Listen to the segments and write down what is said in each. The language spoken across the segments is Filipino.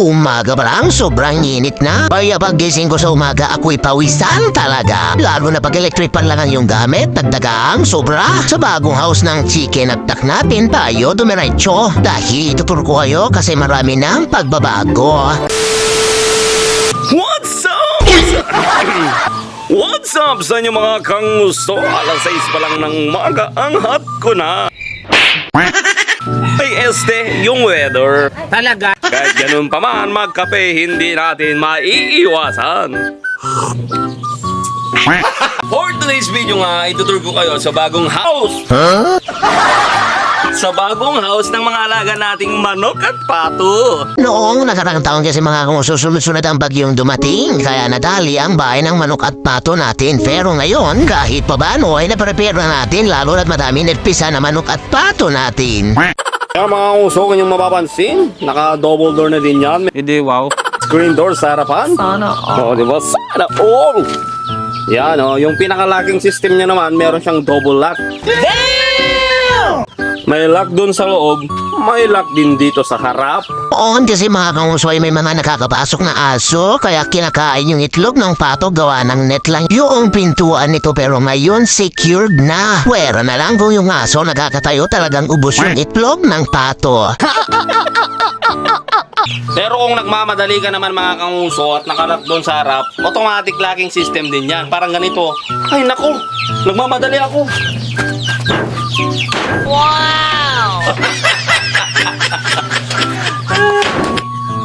Umaga pa lang, sobrang init na. Kaya paggising ko sa umaga, ako'y pawisan talaga. Lalo na pag electric pan lang ang iyong gamit, nagdagang sobra. Sa bagong house ng chicken at tak natin tayo dumiretso. Dahil ituturo ko kayo kasi marami ng pagbabago. What's up? What's up sa inyo mga kangusto? Alas 6 pa lang ng maga, ang hot ko na. Ay este, yung weather. Talaga? Kahit ganun pa man, magkape hindi natin maiiwasan. For today's video nga, itutur ko kayo sa bagong house. Sa bagong house ng mga alaga nating manok at pato. Noong nakarang taon kasi mga kung susunod-sunod ang bagyong dumating, kaya nadali ang bahay ng manok at pato natin. Pero ngayon, kahit pa ba no, ay naprepare na natin lalo na't madami nagpisa na manok at pato natin. Kaya mga uso, kanyang mapapansin, naka-double door na din yan. Hindi, wow. Screen door sa harapan. Sana Oo, di ba? Sana all! Yan, oh. Yung pinakalaking system niya naman, meron siyang double lock. May lock dun sa loob, may lock din dito sa harap. On kasi mga kamusoy may mga nakakapasok na aso kaya kinakain yung itlog ng pato gawa ng net lang yung pintuan nito pero ngayon secured na. Pwera na lang kung yung aso nakakatayo talagang ubos yung itlog ng pato. Pero kung nagmamadali ka naman mga kanguso at nakarat doon sa harap, automatic locking system din yan. Parang ganito. Ay nako, nagmamadali ako.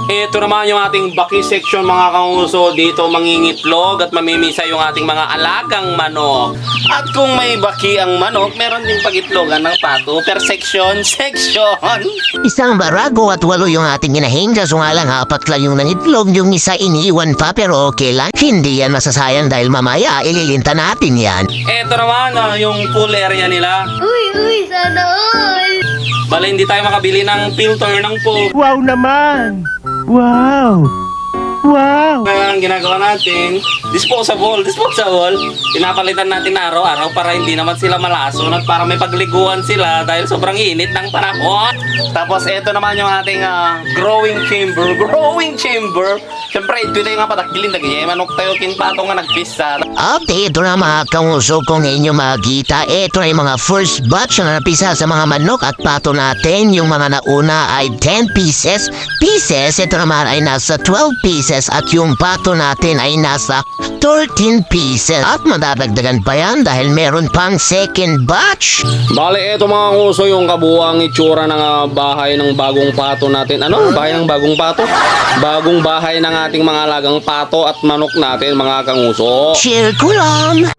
Ito naman yung ating baki section mga kanguso. Dito mangingitlog at mamimisa yung ating mga alagang manok. At kung may baki ang manok, meron din pagitlogan ng pato per section, section. Isang barago at walo yung ating inahing kaso nga lang apat lang yung nangitlog yung isa iniwan pa pero okay lang. Hindi yan masasayang dahil mamaya ililinta natin yan. Ito naman ah, yung pool area nila. Uy, uy, sana all! Bala hindi tayo makabili ng filter ng pool. Wow naman! Wow! Wow! Ang ginagawa natin, disposable, disposable. Pinapalitan natin na araw-araw para hindi naman sila malason at para may pagliguan sila dahil sobrang init ng panahon. Tapos ito naman yung ating ah, growing chamber. Growing chamber. Siyempre, ito tayo nga patakilin. Nagyay manok tayo kinpato nga nagpisa. At ito na mga kamuso kung inyo makita, ito na yung mga first batch na napisa sa mga manok at pato natin. Yung mga nauna ay 10 pieces. Pieces, ito naman ay nasa 12 pieces at yung pato natin ay nasa 13 pieces. At madadagdagan pa yan dahil meron pang second batch. Bale, ito mga nguso yung kabuang itsura ng ah, bahay ng bagong pato natin. Ano? Bahay ng bagong pato? Bagong bahay ng ating mga alagang pato at manok natin mga kanguso. Share ko lang.